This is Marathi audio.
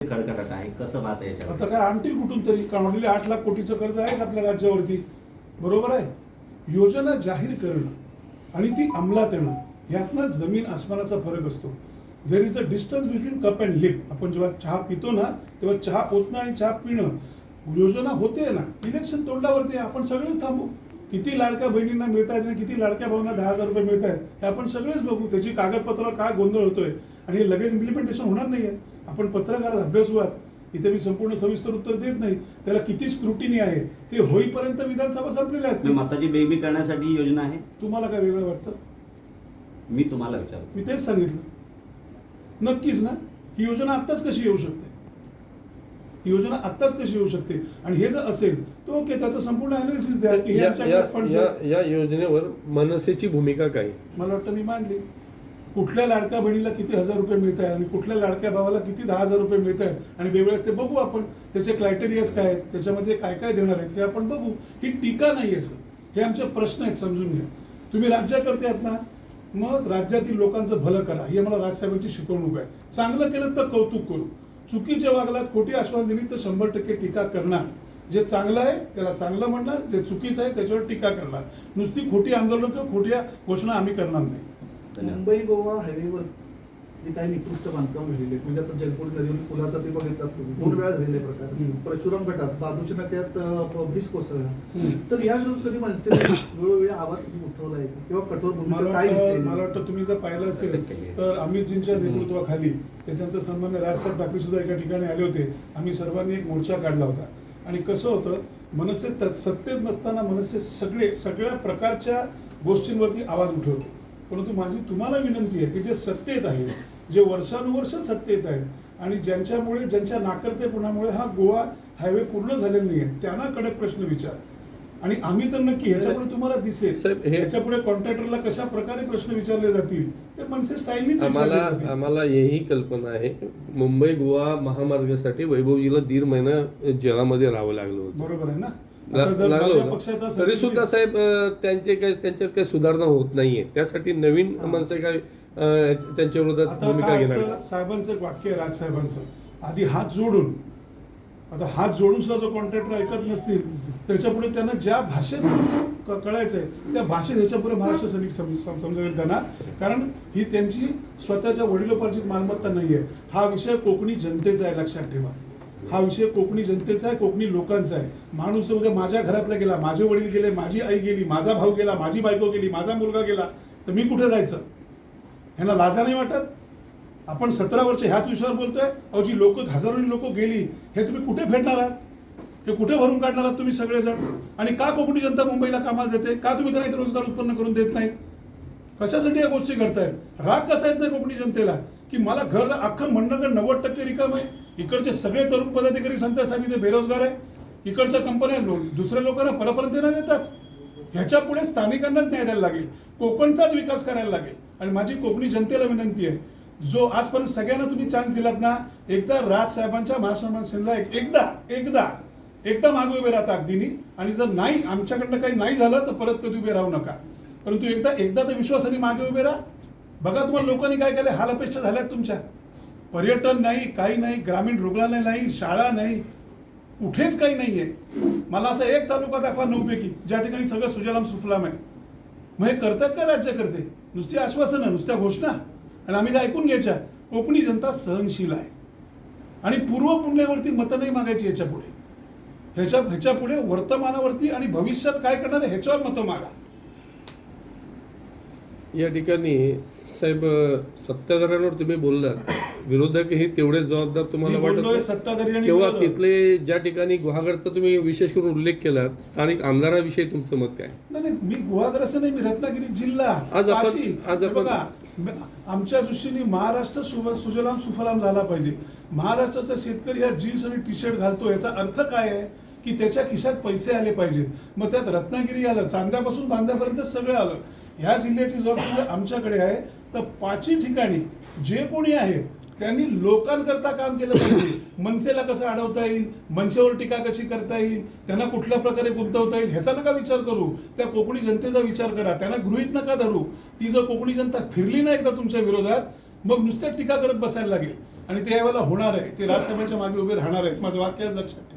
खडखडाट आहे? कसं पाहता याच्यावर? आता काय आणतील कुठून तरी कारण आठ लाख कोटीचं कर्ज आहेच आपल्या राज्यावरती. बरोबर आहे? योजना जाहीर करणं आणि ती अंमलात येणं यातनं जमीन आसमानाचा फरक असतो. There is a distance between cup and lip आपण जेव्हा चहा पितो ना तेव्हा चहा ओतणं आणि चहा पिणं. योजना होते ना इलेक्शन तोंडावरती आहे. आपण सगळेच थांबू. किती लाडक्या बहिणींना मिळत आहेत आणि किती लाडक्या भाऊंना दहा हजार रुपये मिळत आहेत हे आपण सगळेच बघू. त्याची कागदपत्रावर काय गोंधळ होतोय? आणि लगेच इम्प्लिमेंटेशन होणार नाही आहे आपण पत्रकारात अभ्यासू आहात. इथे मी संपूर्ण सविस्तर उत्तर देत नाही. त्याला किती स्क्रुटिनी आहे? ते होईपर्यंत विधानसभा संपलेल्या मग असतील मताची बेबी करण्यासाठी ही योजना आहे? तुम्हाला काय वेगळं वाटतं? मी तुम्हाला विचारतो. मी तेच सांगितलं. नक्कीच ना? ही योजना आत्ताच कशी येऊ शकते? ही योजना आत्ताच कशी येऊ शकते? आणि हे जर असेल तर ओके त्याचं संपूर्ण अनालिसिस द्या की या आमच्याकडे या- फंड्स या या योजनेवर मनसेची भूमिका काय? मला वाटतं मी मांडली. कुठल्या लाडक्या बहिणीला किती हजार रुपये मिळत आहेत आणि कुठल्या लाडक्या भावाला किती दहा हजार रुपये मिळत आहेत आणि वेगवेगळ्या ते बघू आपण. त्याचे क्रायटेरियाज काय आहेत? त्याच्यामध्ये काय काय देणार आहेत हे आपण बघू. ही टीका नाही आहे सर. हे आमचे प्रश्न आहेत समजून घ्या. तुम्ही राज्यकर्ते आहात ना मग राज्यातील लोकांचं भलं करा. ही आम्हाला राजसाहेबांची शिकवणूक आहे. चांगलं केलं तर कौतुक करू. चुकीच्या वागलात खोटी आश्वास दिली तर शंभर टक्के टीका करणार. जे चांगलं आहे त्याला चांगलं म्हणणार. जे चुकीचं आहे त्याच्यावर टीका करणार. नुसती खोटी आंदोलन किंवा खोट्या घोषणा आम्ही करणार नाही. मुंबई गोवा हायवेवर जे काही निकृष्ट बांधकाम झालेले म्हणजे आता जयपूर नदीवर पुलाचा ते बघितला दोन वेळा झालेले प्रकार. परशुराम घाटात बाजूच्या नाक्यात ब्रिज कोसळला. तर या विरुद्ध कधी मनसेने वेळोवेळी आवाज कधी उठवला आहे? किंवा कठोर भूमिका काय मला वाटतं तुम्ही जर पाहिलं असेल तर अमितजींच्या नेतृत्वाखाली त्याच्यानंतर सन्मान्य राजसाहेब ठाकरे सुद्धा एका ठिकाणी आले होते. आम्ही सर्वांनी एक मोर्चा काढला होता. आणि कसं होतं मनसे त- सत्तेत नसताना मनसे सगळे सगळ्या प्रकारच्या गोष्टींवरती आवाज उठवते. परंतु माझी तुम्हाला विनंती आहे की जे सत्तेत आहे जे वर्षानुवर्ष सत्तेत आहेत आणि ज्यांच्यामुळे ज्यांच्या नाकर्तेपणामुळे हा गोवा हायवे पूर्ण झालेला नाही आहे त्यांना कडक प्रश्न विचार. आणि आम्ही तर नक्की ह्याच्यापुढे तुम्हाला दिसेल ह्याच्यापुढे कॉन्ट्रॅक्टरला कशा प्रकारे प्रश्न विचारले जातील ते मनसे स्टाईलनीच आम्हाला आम्हाला हेही कल्पना आहे मुंबई गोवा महामार्गासाठी वैभवजीला दीड महिना जेलामध्ये राहावं लागलं होतं. बरोबर आहे ना? तरी सुद्धा साहेब त्यांचे काय त्यांच्यात काही सुधारणा होत नाहीये. त्यासाठी नवीन. मनसे काय त्यांच्या विरोधात भूमिका घेणार साहेबांचं एक वाक्य आहे राजसाहेबांचं. आधी हात जोडून आता हात जोडून सुद्धा जो कॉन्ट्रॅक्टर ऐकत नसतील त्याच्यापुढे त्यांना ज्या भाषेत कळायचंय त्या भाषेत ह्याच्यापुढे महाराष्ट्र सैनिक सम- सम- समजावेल त्यांना. कारण ही त्यांची स्वतःच्या वडिलोपार्जित मालमत्ता नाहीये. हा विषय कोकणी जनतेचा आहे लक्षात ठेवा. हा विषय कोकणी जनतेचा आहे कोकणी लोकांचा आहे. माणूस उद्या माझ्या घरातला गेला माझे वडील गेले माझी आई गेली माझा भाऊ गेला माझी बायको गेली माझा मुलगा गेला तर मी कुठे जायचं? ह्यांना लाजा नाही वाटत? आपण सतरा वर्ष ह्याच विषयावर बोलतोय अहो जी लोक हजारोनी लोक गेली हे तुम्ही कुठे फेडणार आहात? हे कुठे भरून काढणार आहात तुम्ही सगळेजण? आणि का कोकणी जनता मुंबईला कामाला जाते? का तुम्ही त्यांना रोजगार उत्पन्न करून देत नाही? कशासाठी या गोष्टी घडतायत? राग कसा येत नाही कोकणी जनतेला? की मला घर अख्खं मंडळ नव्वद टक्के रिकाम आहे. इकडचे सगळे तरुण पदाधिकारी सांगतात साहेब इथे बेरोजगार आहे. इकडच्या कंपन्या लो- दुसऱ्या लोकांना परपर्यंत नाही देतात. ह्याच्या पुढे स्थानिकांनाच न्याय द्यायला लागेल. कोकणचाच विकास करायला लागेल. आणि माझी कोकणी जनतेला विनंती आहे जो आजपर्यंत सगळ्यांना तुम्ही चान्स दिलात ना एकदा राज साहेबांच्या महाराष्ट्र एक- एकदा एकदा एकदा मागे उभे राहता अगदीनी आणि जर नाही आमच्याकडनं काही नाही झालं तर परत कधी उभे राहू नका. परंतु एकदा एकदा तर विश्वासाने मागे उभे राहा. बघा तुम्हाला लोकांनी काय केलं हाल अपेक्षा झाल्यात तुमच्या. पर्यटन नाही काही नाही ग्रामीण रुग्णालय नाही शाळा नाही कुठेच काही नाही आहे मला असा एक तालुका दाखवा नऊपैकी ज्या ठिकाणी सगळं सुजलाम सुफलाम आहे. मग हे करतात का राज्य करते? नुसती आश्वासनं नुसत्या घोषणा. आणि आम्ही त्या ऐकून घ्यायच्या कोकणी जनता सहनशील आहे. आणि पूर्व पुण्यावरती मतं नाही मागायची ह्याच्या पुढे ह्याच्या ह्याच्या पुढे वर्तमानावरती आणि भविष्यात काय करणार आहे ह्याच्यावर मतं मागा. या ठिकाणी साहेब सत्ताधाऱ्यांवर तुम्ही बोललात. विरोधकही तेवढेच जबाबदार तुम्हाला वाटत किंवा विरोधक. तिथले ज्या ठिकाणी गुहागरचा तुम्ही विशेष करून उल्लेख केलात स्थानिक आमदाराविषयी तुमचं मत काय? नाही मी गुहागर असं नाही मी रत्नागिरी जिल्हा आज आपण-. आज हे आपण- आमच्या दृष्टीने महाराष्ट्र सुजलाम सुफलाम झाला पाहिजे. महाराष्ट्राचा शेतकरी हा जीन्स आणि टी शर्ट घालतो याचा अर्थ काय आहे? की त्याच्या खिशात पैसे आले पाहिजेत. मग त्यात रत्नागिरी आलं चांद्यापासून बांद्यापर्यंत सगळं आलं. ह्या जिल्ह्याची जबाबदारी आमच्याकडे आहे तर पाचही ठिकाणी जे कोणी आहेत त्यांनी लोकांकरता काम केलं पाहिजे. मनसेला कसं अडवता येईल मनसेवर टीका कशी करता येईल त्यांना कुठल्या प्रकारे गुंतवता येईल ह्याचा नका विचार करू. त्या कोकणी जनतेचा विचार करा. त्यांना गृहित नका धरू. ती जर कोकणी जनता फिरली ना एकदा तुमच्या विरोधात मग नुसत्या टीका करत बसायला लागेल. आणि ते यावेळेला होणार आहे. ते राज्यसभेच्या मागे उभे राहणार आहेत. माझं वाक्य लक्षात ठेवा.